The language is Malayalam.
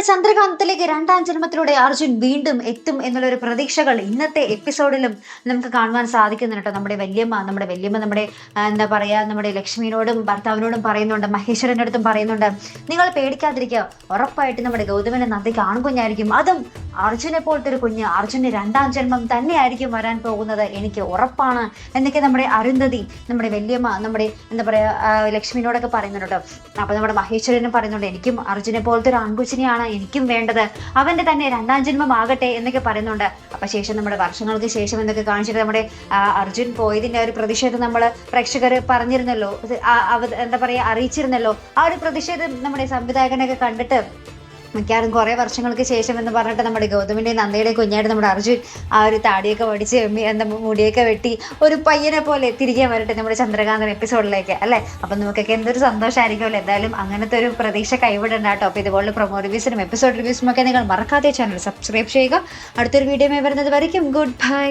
നമ്മുടെ ചന്ദ്രകാന്തത്തിലേക്ക് രണ്ടാം ജന്മത്തിലൂടെ അർജുൻ വീണ്ടും എത്തും എന്നുള്ള ഒരു പ്രതീക്ഷകൾ ഇന്നത്തെ എപ്പിസോഡിലും നമുക്ക് കാണുവാൻ സാധിക്കുന്നുണ്ട് കേട്ടോ. നമ്മുടെ വല്യമ്മ നമ്മുടെ വല്യമ്മ നമ്മുടെ എന്താ പറയാ നമ്മുടെ ലക്ഷ്മിയോടും ഭർത്താവിനോടും പറയുന്നുണ്ട് മഹേശ്വരന്റെ അടുത്തും പറയുന്നുണ്ട്. നിങ്ങൾ പേടിക്കാതിരിക്കുക. ഉറപ്പായിട്ട് നമ്മുടെ ഗൗതമനെ നന്ദിക്ക് ആൺകുഞ്ഞായിരിക്കും അതും അർജുനെ പോലത്തെ ഒരു കുഞ്ഞ് അർജുന് രണ്ടാം ജന്മം തന്നെയായിരിക്കും വരാൻ പോകുന്നത് എനിക്ക് ഉറപ്പാണ് എന്നൊക്കെ നമ്മുടെ അരുന്ധതി നമ്മുടെ വല്യമ്മ നമ്മുടെ എന്താ പറയാ ആ, ലക്ഷ്മിനോടൊക്കെ പറയുന്നുണ്ട് കേട്ടോ. അപ്പൊ നമ്മുടെ മഹേശ്വരനും പറയുന്നുണ്ട് എനിക്കും അർജുനെ പോലത്തെ ഒരു ആൺകുച്ചിനെയാണ് എനിക്കും വേണ്ടത്. അവന്റെ തന്നെ രണ്ടാം ജന്മം ആകട്ടെ എന്നൊക്കെ പറയുന്നുണ്ട്. അപ്പൊ ശേഷം നമ്മുടെ വർഷങ്ങൾക്ക് ശേഷം എന്നൊക്കെ കാണിച്ചിട്ട് നമ്മുടെ അർജുൻ പോയതിന്റെ ഒരു പ്രതിഷേധം നമ്മൾ പ്രേക്ഷകർ പറഞ്ഞിരുന്നല്ലോ. എന്താ പറയാ അറിയിച്ചിരുന്നല്ലോ. ആ ഒരു പ്രതിഷേധം നമ്മുടെ സംവിധായകനൊക്കെ കണ്ടിട്ട് മിക്കവാറും കുറേ വർഷങ്ങൾക്ക് ശേഷം എന്ന് പറഞ്ഞിട്ട് നമ്മുടെ ഗൗതമിന്റെ നന്ദയുടെ കുഞ്ഞായിട്ട് നമ്മുടെ അർജുൻ ആ ഒരു താടിയൊക്കെ പഠിച്ച് എന്താ മുടിയൊക്കെ വെട്ടി ഒരു പയ്യനെ പോലെ തിരികെ വരട്ടെ നമ്മുടെ ചന്ദ്രകാന്തൻ എപ്പിസോഡിലേക്ക് അല്ലേ? അപ്പം നമുക്കൊക്കെ എന്തൊരു സന്തോഷമായിരിക്കുമല്ലോ എന്തായാലും അങ്ങനത്തെ ഒരു പ്രതീക്ഷ കൈവിടണ്ട കേട്ടോ. അപ്പോൾ ഇതുപോലുള്ള പ്രൊമോ റിവ്യൂസിനും എപ്പിസോഡ് റിവ്യൂസിനും ഒക്കെ നിങ്ങൾ മറക്കാതെ ചാനൽ സബ്സ്ക്രൈബ് ചെയ്യുക. അടുത്തൊരു വീഡിയോ വരുന്നത് വരയ്ക്കും. Good bye